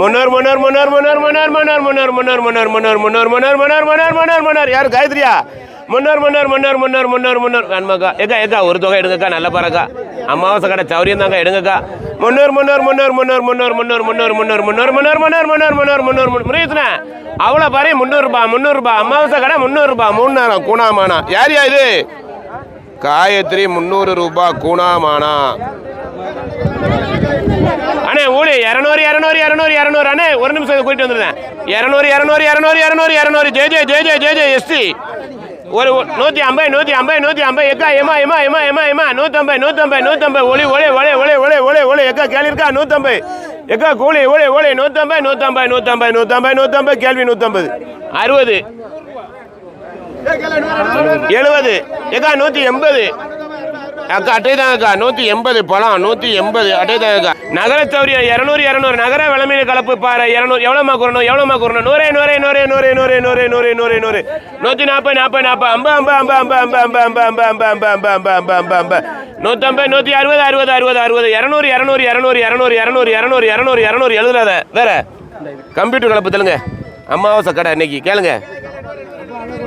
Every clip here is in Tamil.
முன்னூறு மன்னர் முன்னர் முன்னர் முன்னர் மன்னர் முன்னர் முன்னர் முன்னர் முன்னர் முன்னூறு முன்னர் முன்னர் முன்னர் முன்னர் மன்னர் யார் காயத்ரியா முன்னூறு மன்னர் முன்னர் முன்னர் முன்னூறு முன்னூறு வேணுமாக்கா ஏக்கா ஏக்கா ஒரு தொகை எடுங்கக்கா நல்ல பாருக்கா அமாவாசை கடை சௌரியம் தாங்க எடுங்கக்கா முன்னூறு முன்னூறு முன்னூறு முன்னூறு முன்னூறு முன்னூறு முன்னூறு முன்னூறு முன்னூறு முன்னூறு மன்னர் முன்னர் முன்னூறு முன்னூறு முன்னூறு அவ்வளோ பாரு முந்நூறுரூபா முந்நூறுரூபா அமாவாசை கடை முந்நூறுரூபா மூணு நேரம் கூணாமானா யாரியா இது காயத்ரி முந்நூறு ரூபாய் கூணாமானா ஊழி இரநூறு இரநூறு இரநூறு இரநூறு அண்ணே ஒரு நிமிஷம் கூட்டிட்டு வந்துருந்தேன் இரநூறு இரநூறு இரநூறு இரநூறு இரநூறு J J J J J J ST ஒரு நூற்றி ஐம்பது நூற்றி ஐம்பது நூற்றி ஐம்பது எக்கா எமா எமா எமா எமா எமா நூற்றம்பது நூற்றம்பது நூற்றம்பது ஒளி ஒளி ஒளி ஒளி ஒளி ஒளி ஒளி எக்கா கேள்வி இருக்கா? நூற்றம்பது எக்கா கூலி ஒளி ஒளி நூற்றம்பது நூற்றம்பது நூற்றம்பது நூற்றம்பது நூற்றம்பது கேள்வி நூற்றம்பது அறுபது. எழுபது. எக்கா நூற்றி எண்பது. அக்கா அட்டை தான் அக்கா நூற்றி எண்பது பழம் நூற்றி எண்பது அட்டை தான் அக்கா நகர சௌரியம் இரநூறு இரநூறு நகர விளம்பீன கலப்பு பாறை இரநூறு எவ்வளோமா கூறணும் எவ்வளோமா கூறணும் நூறே நூறே நூறே நூறே நூறே நூறே நூறே நூறே நூறு நூற்றி நாற்பது நாற்பது நாற்பது அம்பா அம்பா அம்பா அம்பா அம்பா அம்பா அம்பா அம்பா அம்பா அம்பா அம்பா அம்பா அம்பா அம்பா நூற்றம்பது நூற்றி அறுபது அறுபது அறுபது அறுபது இரநூறு இரநூறு இரநூறு இரநூறு இரநூறு இரநூறு இரநூறு இரநூறு எழுதுறாத வேற கம்ப்யூட்டர் கலப்பு தெலுங்க அமாவாசை கடை இன்னைக்கு கேளுங்க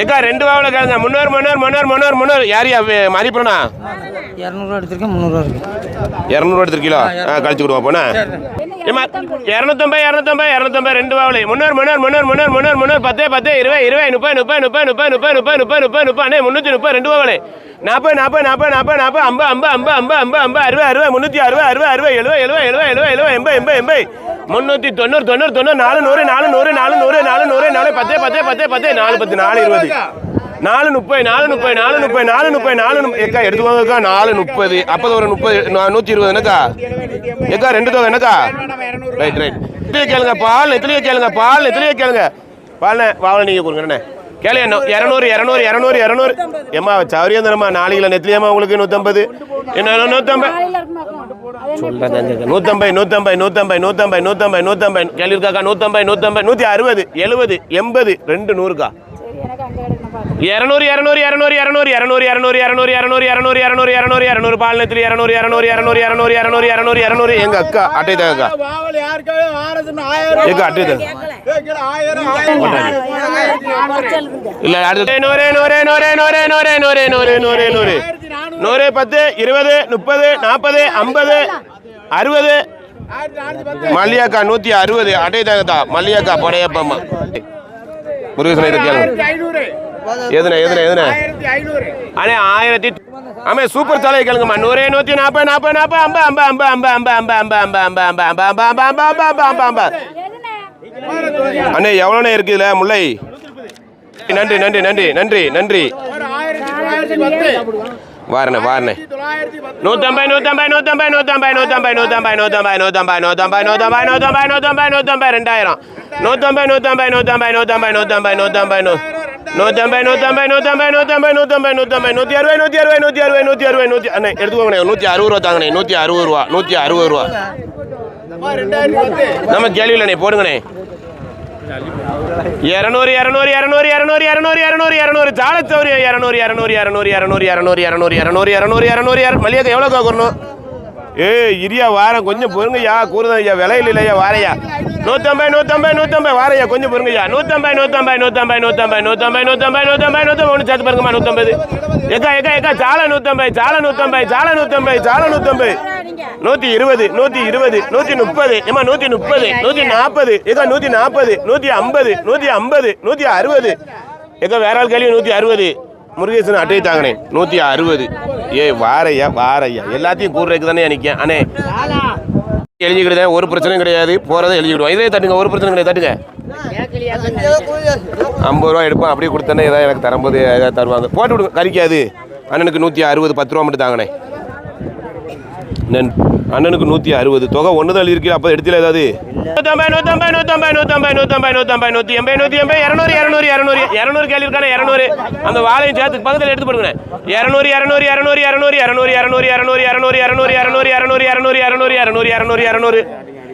ஏக்கா ரெண்டு வாவலை கேளுங்க. முன்னூறு முன்னூறு முன்னூறு முன்னூறு முன்னூறு. யார் யா மதிப்பண்ணா இரநூறுவா எடுத்திருக்கேன் முந்நூறுவா இரநூறுவா எடுத்துருக்கீங்களா? ஆ கழிச்சு கொடுவா போண்ணா. ஏம்மா இரநூத்தம்பது இரநூத்தம்பது இரநூத்தம்பது ரெண்டு வாவலை. முன்னூறு முன்னூறு முன்னூறு முன்னூறு முன்னூறு முன்னூறு பத்து பத்து இருபது இருபது முப்பது முப்பது முப்பது முப்பது முப்பது முப்பது முப்பது முப்பது முப்பது முந்நூற்றி முப்பது ரெண்டு வாவலை. நாற்பது நாற்பது நாற்பது நாற்பது நாற்பது ஐம்பது ஐம்பது ஐம்பது ஐம்பது ஐம்பது ஐம்பது அறுபது அறுபது முந்நூற்றி அறுபது அறுபது அறுபது எழுபது எழுபது எழுபது எழுபது எழுபது எண்பது எண்பது எண்பது. முந்நூற்றி தொண்ணூறு தொண்ணூறு தொண்ணூறு நாலு நூறு நாலு நூறு நாலு நூறு நாலு நூறு நாலு பத்து பத்து பத்து பத்து நாலு பத்து நாலு இருபது. நாலு முப்பது நாலு முப்பது நாலு முப்பது நாலு முப்பது நாலு எக்கா எக்கா எடுத்துக்கோங்கக்கா நாலு முப்பது. அப்போது ஒரு முப்பது நூற்றி இருபது என்னக்கா? எக்கா ரெண்டு தொகை என்னக்கா? ரைட் ரைட் எத்தனையோ கேளுங்க பால் எத்தனையோ கேளுங்க பால் எத்தனையோ கேளுங்க. பால்ண்ணே வாவலை நீங்கள் கொடுங்கண்ணே கேளு என்ன இரநூறு இரநூறு இரநூறு இரநூறு. ஏம்மா சௌரியம் தானம்மா நாலு கிலோ நெத்திலியம்மா உங்களுக்கு நூற்றம்பது என்ன நூற்றம்பது நூற்றம்பது நூற்றம்பது நூற்றம்பது நூற்றம்பது நூற்றம்பது நூற்றம்பது கேள்வி இருக்காக்கா நூற்றம்பது நூற்றம்பது நூற்றி அறுபது எழுபது எண்பது ரெண்டு நூறுக்கா இரநூறு இரநூறு இரநூறு இரநூறு இரநூறு இரநூறு இரநூறு இரநூறு இரநூறு இரநூறு இரநூறு இரநூறு பாலனத்தில் இரநூறு இரநூறு இரநூறு இரநூறு இரநூறு இரநூறு இரநூறு எங்க அக்கா அட்டை தாங்க எங்க தாங்க இல்ல அடுத்து நூறு நூறு நூறு நூறு நூறு நூறு நூறு நூறு நூறு நூறு பத்து இருபது முப்பது நாற்பது ஐம்பது அறுபது மல்லியாக்கா நூற்றி அறுபது அட்டை தாங்கத்தா மல்லியாக்கா படையப்பம்மா முருகேசன் ஐநூறு எதுனே எதுனே அண்ணே ஆயிரத்தி ஆமே சூப்பர் தலையை கேளுங்கம்மா நூறு நூற்றி நாற்பது நாற்பது நாற்பது ஐம்பது ஐம்பது ஐம்பது ஐம்பது ஐம்பது ஐம்பது ஐம்பது ஐம்பது ஐம்பது ஐம்பது ஐம்பது ஐம்பது ஐம்பது ஐம்பது ஐம்பது ஐம்பது அண்ணே எவ்வளோண்ணே இருக்குதுல முல்லை நன்றி நன்றி நன்றி நன்றி நன்றி வாரணே வாரணே நூற்றம்பது நூற்றம்பது நூற்றம்பது நூற்றம்பது நூற்றம்பது நூற்றம்பது நூற்றம்பது நூற்றம்பது நூற்றம்பது நூற்றம்பது நூற்றம்பது நூற்றம்பது நூற்றம்பது ரெண்டாயிரம் நூற்றம்பது நூற்றம்பது நூற்றம்பது நூற்றம்பது நூற்றம்பது நூற்றம்பது நூ நூற்றம்பது நூற்றம்பது நூற்றம்பது நூற்றம்பது நூற்றம்பது நூற்றம்பது நூற்றி அறுபது நூற்றி அறுபது நூற்றி அறுபது நூற்றி அறுபது நூற்றி அண்ணே எடுத்துக்கோங்கண்ணே நூற்றி அறுபது ரூபா தாங்கண்ணே நூற்றி அறுபது ரூபா நூற்றி அறுபது ரூபா நம்ம கேள்வியில்ண்ணே போடுங்கண்ணே இரநூறு இரநூறு இரநூறு இரநூறு இரநூறு இரநூறு இரநூறு சாலை சௌரியம் இரநூறு இரநூறு இரநூறு இரநூறு இரநூறு இரநூறு இரநூறு இரநூறு இரநூறு இரநூறு மல்லிகை எவ்வளோ கொடுக்கணும் ஏய் இரியா வாரம் கொஞ்சம் பொறுங்கய்யா கூறுதான் ஐயா விலையில் இல்லையா வாரையா நூற்றம்பது நூற்றம்பது நூற்றம்பது வாரையா கொஞ்சம் பொறுங்கய்யா நூற்றம்பது நூற்றம்பது நூற்றம்பது நூற்றம்பது நூற்றம்பது நூற்றம்பது நூற்றம்பது நூற்றம்பது ஒன்று சேர்த்து பாருங்கம்மா நூற்றம்பது எக்கா எக்கா எக்கா சாலை நூற்றம்பது சாலை நூற்றம்பது சாலை நூற்றம்பது சாலை நூற்றம்பது நூத்தி இருபது நூத்தி இருபது நூத்தி முப்பது ஏமா நூத்தி முப்பது நூத்தி நாற்பது ஏக்கா நூத்தி நாற்பது நூத்தி ஐம்பது நூத்தி ஐம்பது நூத்தி அறுபது. ஏக்கா வேற ஆள் கேள்வி நூத்தி அறுபது. முருகேசன் அட்டை தாங்கண்ணே நூத்தி அறுபது. ஏய் வாரையா வாரையா. எல்லாத்தையும் கூறுறதுக்கு தானே நிற்கேன் அண்ணே. எழுதிக்கிட்டு ஒரு பிரச்சனையும் கிடையாது போகிறத எழுதிக்கிடுவோம். இதே தட்டுங்க ஒரு பிரச்சனை கிடையாது தட்டுங்க. ஐம்பது ரூபா எடுப்போம் அப்படியே கொடுத்தேன்னா ஏதாவது எனக்கு தரும்போது ஏதாவது தருவாங்க. போட்டு விடுங்க கறிக்காது. அண்ணனுக்கு நூற்றி அறுபது பத்து ரூபா மட்டும் தாங்கண்ணே நன் அண்ணனுக்கு நூற்றி அறுபது தொகை ஒன்று தான் இருக்கு அப்போ எடுத்துல ஏதாவது நூற்றம்பது நூற்றம்பது நூற்றம்பது நூற்றம்பது நூற்றம்பது நூற்றம்பது நூற்றி எண்பது நூற்றி எண்பது இரநூறு இரநூறு இரநூறு இரநூறு கேள்வி இருக்கானே இரநூறு அந்த வாழையும் சேர்த்து பக்கத்தில் எடுத்து போடுங்க இரநூறு இரநூறு இரநூறு இரநூறு இரநூறு இரநூறு இரநூறு இரநூறு இரநூறு இரநூறு இரநூறு இரநூறு இரநூறு இரநூறு இரநூறு இரநூறு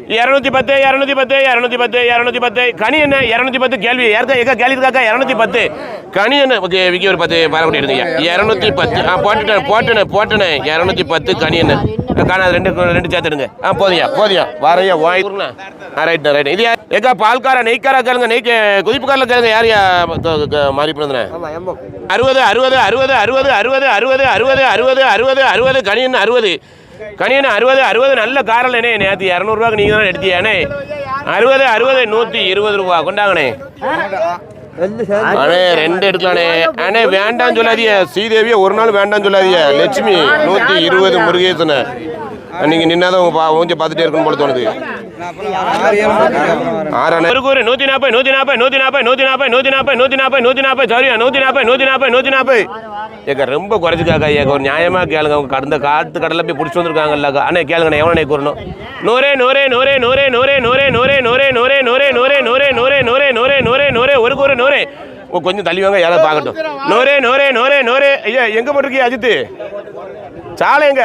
இரநூத்தி பத்து இரநூத்தி பத்து இரநூத்தி பத்து இரநூத்தி பத்து கனி என்ன இரநூத்தி பத்து கேள்வி எங்க கேள்வி இருக்காக்கா இரநூத்தி பத்து கனி என்ன ஓகே விக்கி ஒரு பத்து பாரக்குடி எடுங்க இரநூத்தி பத்து ஆ போட்டுட்டேன் போட்டுனேன் போட்டுனேன் இரநூத்தி பத்து கனி என்ன காணாது ரெண்டு ரெண்டு சேர்த்துடுங்க ஆ போதியா போதியா வாரையா வாங்கினா ஆ ரைட் ரைட் இது ஏக்கா பால்கார நெய்க்காரா கேளுங்க நெய்க்கு குதிப்புக்காரில் கேளுங்க யார் யா மாறி பிறந்தனே அறுபது அறுபது அறுபது அறுபது அறுபது அறுபது அறுபது அறுபது அறுபது அறுபது கணியன் அறுபது கணியன் அறுபது அறுபது நல்ல காரலண்ணே நேற்று இரநூறுவாக்கு நீங்கள் தான் எடுத்தியாண்ணே அறுபது அறுபது நூற்றி இருபது ரூபா. கொண்டாங்கண்ணே. அண்ணே ரெண்டு எடுக்கலாண்ணே அண்ணே வேண்டாம் சொல்லாதீங்க. ஸ்ரீதேவியை ஒரு நாள் வேண்டாம் சொல்லாதீங்க. லட்சுமி நூற்றி இருபது முருகேசனை. நீங்க நின்னாதான் உங்க பா- மூஞ்ச பார்த்துட்டே இருக்கணும் போல தோணுது ஒரு கூறு நூற்றி நாற்பது நூற்றி நாற்பது நூற்றி நாற்பது நூற்றி நாற்பது நூற்றி நாற்பது நூற்றி நாற்பது நூற்றி நாற்பது சரியா நூற்றி நாற்பது நூற்றி நாற்பது நூற்றி நாற்பது ஏக்கா ரொம்ப குறைச்சிக்காக்கா ஏக்கா ஒரு நியாயமா கேளுங்க அவங்க கடந்த காட்டு கடலில் போய் பிடிச்சி வந்திருக்காங்கல்லக்கா அண்ணே கேளுங்கண்ணே எவ்வளோ கூறணும் நூறே நூறே நூறே நூறே நூறே நூறே நூறே நூறே நூறே நூறே நூறே நூறே நூறே நூறே நூறே நூறே நூறே ஒரு கூறு நூறே கொஞ்சம் தள்ளி வாங்க யாராவது பார்க்கட்டும் நூறே நூறே நூறே நூறே ஐயா எங்கே போட்டிருக்கீங்க அஜித்து சாலை எங்க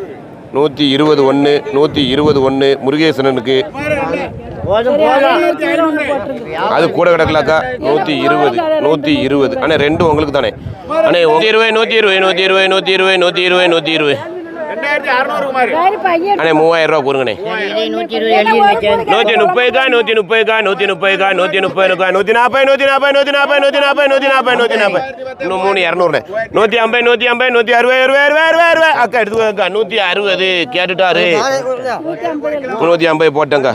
நூற்றி இருபது ஒன்று நூற்றி இருபது ஒன்று முருகேசனனுக்கு. அது கூட கிடக்கலாக்கா? நூற்றி இருபது நூற்றி இருபது. அண்ணே ரெண்டும் உங்களுக்கு தானே அண்ணே நூற்றி இருபது நூற்றி இருபது நூற்றி இருபது நூற்றி இருபது நூற்றி இருபது நூற்றி இருபது. அண்ணே மூவாயிரம் ரூபா கொடுங்கண்ணே. நூற்றி முப்பதுக்கா நூற்றி முப்பதுக்கா நூற்றி முப்பதுக்கா நூற்றி முப்பதுக்கா நூற்றி நாற்பது நூற்றி நாற்பது நூற்றி நாற்பது நூற்றி நாற்பது நூற்றி நாற்பது நூற்றி நாற்பது இன்னும் மூணு இரநூறுண்ணே. நூற்றி ஐம்பது நூற்றி ஐம்பது நூற்றி அறுபது அறுபது அறுபது அறுபது அறுபது அக்கா நூற்றி அறுபது கேட்டுட்டாரு. நூற்றி ஐம்பது போட்டேங்க்கா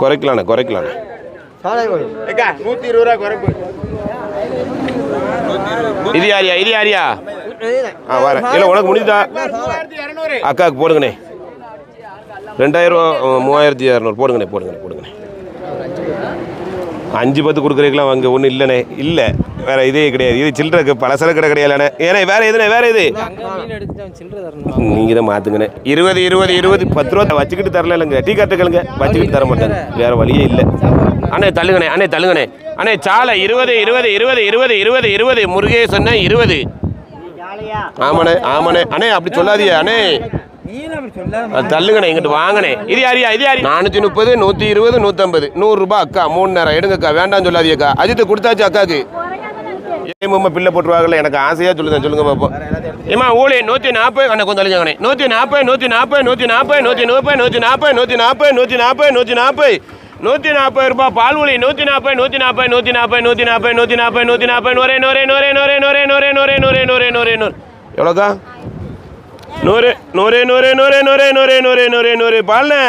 குறைக்கலாண்ணே குறைக்கலாண்ணே ஏக்கா நூத்தி இருபது ரூபா குறைப்பு. இது யாரியா இது யாரியா ஆ வரேன் இல்லை உனக்கு இரநூறு. அக்காவுக்கு போடுங்கண்ணே. ரெண்டாயிரம் மூவாயிரத்தி இரநூறு. போடுங்கண்ணே போடுங்கண்ணே போடுங்கண்ணே. அஞ்சு பத்து கொடுக்குறீங்களா? அங்கே ஒன்றும் இல்லைண்ணே. இல்லை. வேற இதே கிடையாது. இது சில்லறை பலசர கடை கிடையாதுண்ணே. ஏண்ணே வேற எதுண்ணே வேற இது நீங்கள் தான் மாற்றுங்கண்ணே இருபது இருபது இருபது பத்து ரூபா வச்சுக்கிட்டு தரல இல்லைங்க. டீ கட்டுக்கலுங்க வச்சுக்கிட்டு தர மாட்டாங்க. வேற வழியே இல்லை. அண்ணே தள்ளுங்கண்ணே அண்ணே தள்ளுங்கண்ணே. அண்ணே சாலை இருபது இருபது இருபது இருபது இருபது இருபது முருகேசண்ணே இருபது. ஆமாண்ணே ஆமாண்ணே. அண்ணே அப்படி சொல்லாதீங்க அண்ணே. தள்ளுங்கண்ணே இங்கிட்டு வாங்கண்ணே. இது யாரியா இது யாரி? நானூற்றி முப்பது நூற்றி இருபது நூற்றம்பது நூறுரூபா அக்கா மூணு நேரம். எடுங்கக்கா வேண்டாம் சொல்லாதீங்கக்கா. அஜித்து கொடுத்தாச்சு அக்காக்கு. ஏமா பிள்ளை போட்டுருவாங்கல்ல? எனக்கு ஆசையாக சொல்லுங்க சொல்லுங்க பார்ப்போம் ஏமா ஊழி நூற்றி நாற்பது அண்ணே கொஞ்சம் அழிஞ்சாங்கண்ணே நூற்றி நாற்பது நூற்றி நாற்பது நூற்றி நாற்பது நூற்றி முப்பது நூற்றி நாற்பது நூற்றி நாற்பது நூற்றி நாற்பது நூற்றி நாற்பது நூற்றி நாற்பது ரூபாய் பால் ஊழி நூற்றி நாற்பது நூற்றி நாற்பது நூற்றி நாற்பது நூற்றி நாற்பது நூற்றி நாற்பது நூற்றி நாற்பது நூறு நூறு நூறு நூறு நூறு நூறு நூறு நூறு நூறு நூறு நூறு எவ்வளோக்கா நூறு நூறு நூறு நூறு நூறு நூறு நூறு நூறு நூறு பால்ண்ணே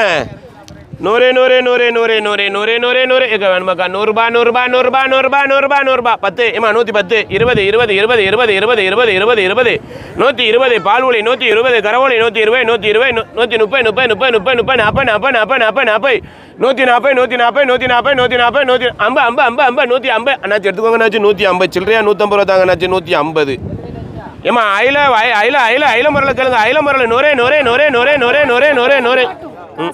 நூறு நூறு நூறு நூறு நூறு நூறு நூறு நூறு இருக்க வேணுமாக்கா நூறுபா நூறுரூபா நூறுரூபா நூறுரூபா நூறுரூபா நூறுரூபா பத்து ஏமா நூற்றி பத்து இருபது இருபது இருபது இருபது இருபது இருபது இருபது இருபது நூற்றி இருபது பால்வொலி நூற்றி இருபது கரவொலி நூற்றி இருபது நூற்றி இருபது நூ- நூற்றி முப்பது முப்பது முப்பது முப்பது முப்பது நாற்பது நாற்பது நாற்பது நாற்பது நாற்பது நூற்றி நாற்பது நூற்றி நாற்பது நூற்றி நாற்பது நூற்றி நாற்பது நூற்றி ஐம்பது ஐம்பது ஐம்பது ஐம்பது நூற்றி ஐம்பது அண்ணாச்சி எடுத்துக்கோங்க அண்ணாச்சி நூற்றி ஐம்பது சில்லறையா நூற்றம்பது ரூபா தாங்க அண்ணாச்சி நூற்றி ஐம்பது ஏமா அயில வய- அயில அயில அயில முறையில் கேளுங்க அயில முறையில் நூறே நூறே நூறே நூறே நூறே நூறே நூறே நூறே ம்.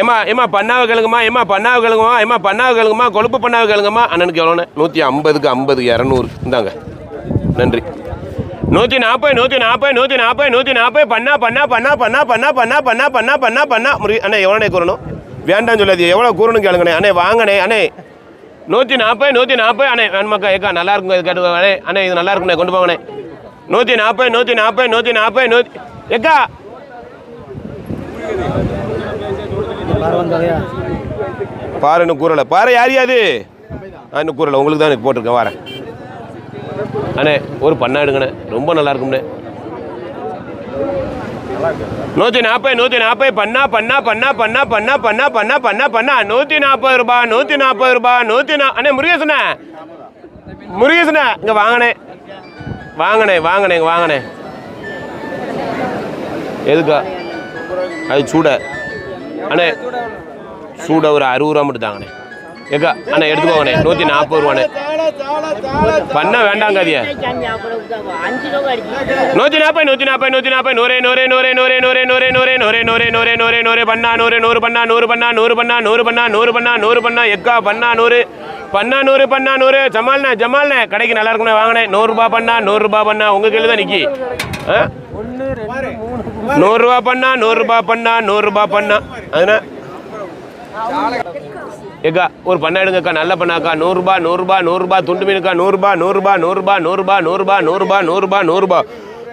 ஏமா ஏமா பண்ணாவை கேளுங்கம்மா ஏமா பண்ணாவை கிழங்குமா ஏமா பண்ணாவை கேளுங்கம்மா கொழுப்பு பண்ணாவை கேளுங்கம்மா அண்ணனுக்கு எவ்வளோண்ணே நூற்றி ஐம்பதுக்கு ஐம்பது இரநூறு. இந்தாங்க. நன்றி. நூற்றி நாற்பது நூற்றி நாற்பது நூற்றி நாற்பது நூற்றி நாற்பது பண்ணா பண்ணா பண்ணா பண்ணா பண்ணா பண்ணா பண்ணா பண்ணா பண்ணா பண்ணா. முருகி அண்ணே எவ்வளோண்ணே கூறணும்? வேண்டாம் சொல்லாது எவ்வளோ கூறணும் கேளுங்கண்ணே. அண்ணே வாங்கண்ணே அண்ணே. நூற்றி நாற்பது நூற்றி நாற்பது அண்ணே வேணுமாக்கா ஏக்கா நல்லா இருக்கும். இது கேட்டு அண்ணே அண்ணே இது நல்லா இருக்குண்ணே. கொண்டு போங்கண்ணே. நூற்றி நாற்பது நூற்றி நாற்பது நூற்றி நாற்பது நூற்றி ஏக்கா பாரு வந்தாலையா பாரு இன்னும் கூறலை. பாரு யார் யாது ஆ இன்னும் கூறலை. உங்களுக்கு தான் போட்டிருக்கேன். வரேன். அண்ணே ஒரு பண்ணா எடுங்கண்ணே. ரொம்ப நல்லா இருக்கும்ண்ணே. நூற்றி நாற்பது நூற்றி நாற்பது பண்ணா பண்ணா பண்ணா பண்ணா பண்ணா பண்ணா பண்ணா பண்ணா பண்ணா. நூற்றி நாற்பது ரூபா நூற்றி நாற்பது ரூபா நூற்றி நா அண்ணே முருகேசண்ணே. முருகேசண்ணே இங்கே வாங்கண்ணே. வாங்கண்ணே வாங்கண்ணே இங்கே வாங்கண்ணே. எதுக்கா? அது சூட அண்ணே சூட ஒரு அறுபது ரூபா மட்டும் தாங்கண்ணே ஏக்கா அண்ணா எடுத்துக்கோங்கண்ணே நூற்றி நாற்பது ரூபாண்ணே பண்ண வேண்டாங்க அதிய நூற்றி நாற்பது நூற்றி நாற்பது நூற்றி நாற்பது நூறே நூறே நூறே நூறே நூறு நூறே நூறு நூறே நூறே நூறே நூறே நூறே பண்ணா நூறு நூறு பண்ணா நூறு பண்ணா நூறு பண்ணா நூறு பண்ணா நூறு பண்ணா நூறு பண்ணா எக்கா பண்ணா நூறு பண்ணா நூறு பண்ணா நூறு ஜமால்ண்ணே ஜமால்ண்ணே கடைக்கு நல்லா இருக்குண்ணே வாங்கினேன் நூறுரூபா பண்ணா நூறுரூபா பண்ணா உங்கள் கையில் தான் நிற்கி ஆ நூறுரூவா பண்ணா நூறுரூபா பண்ணா நூறுரூபா பண்ணா அதுனா ஏக்கா ஒரு பண்ண எடுங்கக்கா நல்ல பண்ணாக்கா நூறுரூபா நூறுரூபா நூறுரூபா துண்டு மீனுக்கா நூறுரூபா நூறுரூபா நூறுரூபா நூறுரூபா நூறுரூபா நூறுரூபா நூறுரூபா நூறுரூபா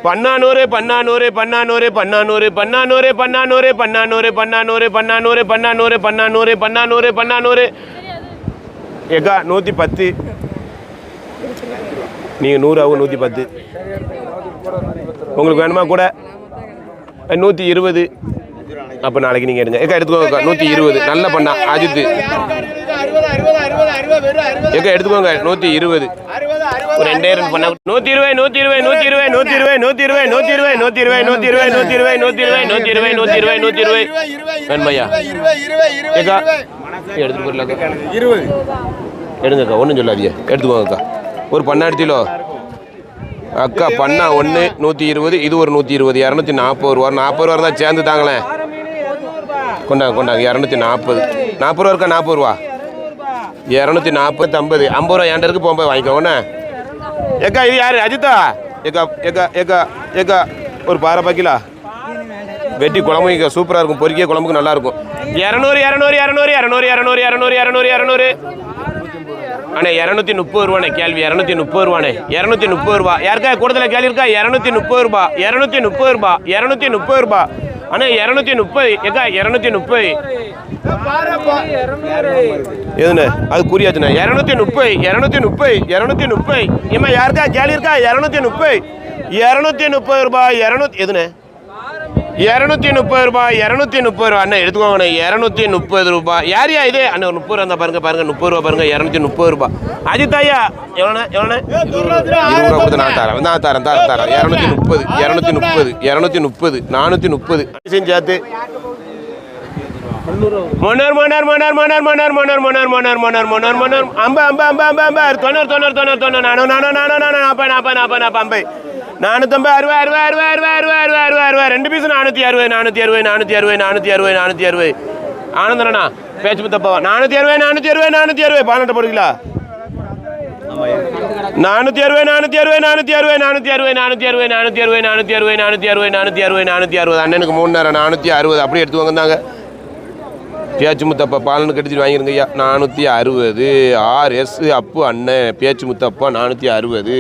பண்ணா பன்னானூறு பன்னானூறு பன்னானூறு பன்னானூறு நூறு பண்ணா பன்னானூறு பண்ணா நூறு பன்னானூறு பன்னானூறு பண்ணா ஏக்கா நூற்றி பத்து நீங்கள் நூறு ஆகும் நூற்றி பத்து உங்களுக்கு வேணுமா கூட நூற்றி இருபது அப்போ நாளைக்கு நீங்கள் எடுங்க ஏக்கா எடுத்துக்கோங்க நூற்றி இருபது நல்ல பண்ணா அஜித்து ஏக்கா எடுத்துக்கோங்க நூற்றி இருபது அறுபது அறுபது ஒரு ரெண்டே ரெண்டு பண்ணா நூற்றி இருபது நூற்றி இருபது நூற்றி இருபது நூற்றி இருபது நூற்றி இருபது நூற்றி இருபது நூற்றி இருபது நூற்றி இருபது நூற்றி இருபது நூற்றி இருபது நூற்றி இருபது நூற்றி இருபது நூற்றி இருபது வேணுமையா ஏக்கா எடுத்துட்டு போயிடலாக்கா இருபது எடுங்கக்கா ஒன்றும் சொல்லாதீங்க எடுத்துக்கோங்கக்கா ஒரு எடுத்தீங்களோ அக்கா பண்ணா ஒன்று நூற்றி இருபது இது ஒரு நூற்றி இருபது இரநூத்தி நாற்பது ரூபா நாற்பது ரூபா தான் சேர்ந்து தாங்களேன் கொண்டாங்க கொண்டாங்க இரநூத்தி நாற்பது நாற்பது ரூபா இருக்கா நாற்பது ரூபா? இரநூத்தி நாற்பத்தி ஐம்பது ஐம்பது ரூபா ஏண்டருக்கு இருக்கு போகும்போது வாங்கிக்கோண்ணே ஏக்கா இது யார்? அஜித்தா? ஏக்கா ஏக்கா ஏக்கா ஏக்கா ஒரு பாறை பாக்கிலா? வெட்டி குழம்பு இங்கே சூப்பராக இருக்கும். பொரிக்கிய குழம்புக்கு நல்லாயிருக்கும் இரநூறு இரநூறு இரநூறு இரநூறு இரநூறு இரநூறு இரநூறு இரநூறு. அண்ணே இரநூத்தி முப்பது ரூபாண்ணே கேள்வி. இரநூத்தி முப்பது ரூபாண்ணே. இரநூத்தி முப்பது ரூபா. யாருக்கா கூடுதல கேள்வி இருக்கா? இரநூத்தி முப்பது ரூபா. இரநூத்தி முப்பது ரூபா. இரநூத்தி முப்பது ரூபா. அண்ணே இரநூத்தி முப்பது. எக்கா இரநூத்தி முப்பது. எதுண்ணே? அது குறியாச்சுண்ணே. இரநூத்தி முப்பது இரநூத்தி முப்பது இரநூத்தி முப்பது. இம்மா யாருக்கா கேள்வி இருக்கா? இரநூத்தி முப்பது. இரநூத்தி முப்பது ரூபாய் இரநூத்தி எதுண்ணே? இரநூத்தி முப்பது ரூபாய் இரநூத்தி முப்பது ரூபா அண்ணா எடுத்துக்கோங்கண்ணே இரநூத்தி முப்பது ரூபாய் யார் யா இது அண்ணா ஒரு முப்பது ரூபா பாருங்க பாருங்க முப்பது ரூபா பாருங்க இரநூத்தி முப்பது ரூபாய் அஜித் ஐயா எவ்வளோண்ணே எவ்வளோண்ணே இருபது ரூபா கொடுத்து நான் தரேன் நான் தரேன் தரேன் தரேன் இரநூத்தி முப்பது இரநூத்தி முப்பது இரநூத்தி முப்பது நானூற்றி முப்பது சேர்த்து மொனர் மொனர் மொனர் மொனர் மொனர் மொனர் மொனர் மொனர் மொனர் மொனர் மொனர் அம்ப அம்ப அம்ப அம்ப அம்ப தொண்ணூறு தொண்ணூறு தொண்ணூறு தொண்ணூறு நானூ நானூ நானூ நானூ நாற்பது நாற்பது நாற்பது நாற்பது அம்பை நானூற்றம்பது அறுபது அறுபது அறுபது அறுபது அறுபது அறுபது அறுபது அறுபது ரெண்டு பீஸ் நானூற்றி அறுபது நானூற்றி அறுபது நானூற்றி அறுபது நானூற்றி அறுபது நானூற்றி அறுபது ஆனந்தண்ணா பேச்சு முத்தப்பா நானூற்றி அறுபது நானூற்றி அறுபது நானூற்றி அறுபது பதினெட்டு போடுங்களா நானூற்றி அறுபது நானூற்றி அறுபது நானூற்றி அறுபது நானூற்றி அறுபது நானூற்றி அறுபது நானூற்றி அறுபது நானூற்றி அறுபது நானூற்றி அறுபது நானூற்றி அறுபது நானூற்றி அறுபது அண்ணனுக்கு மூணு நேரம் நானூற்றி அறுபது அப்படியே எடுத்து வந்தாங்க பேச்சு முத்தப்பா பாலனு கட்டிட்டு வாங்கிருங்க ஐயா நானூற்றி அறுபது ஆர் எஸ் அப்பு அண்ணன் பேச்சு முத்தப்பா நானூற்றி அறுபது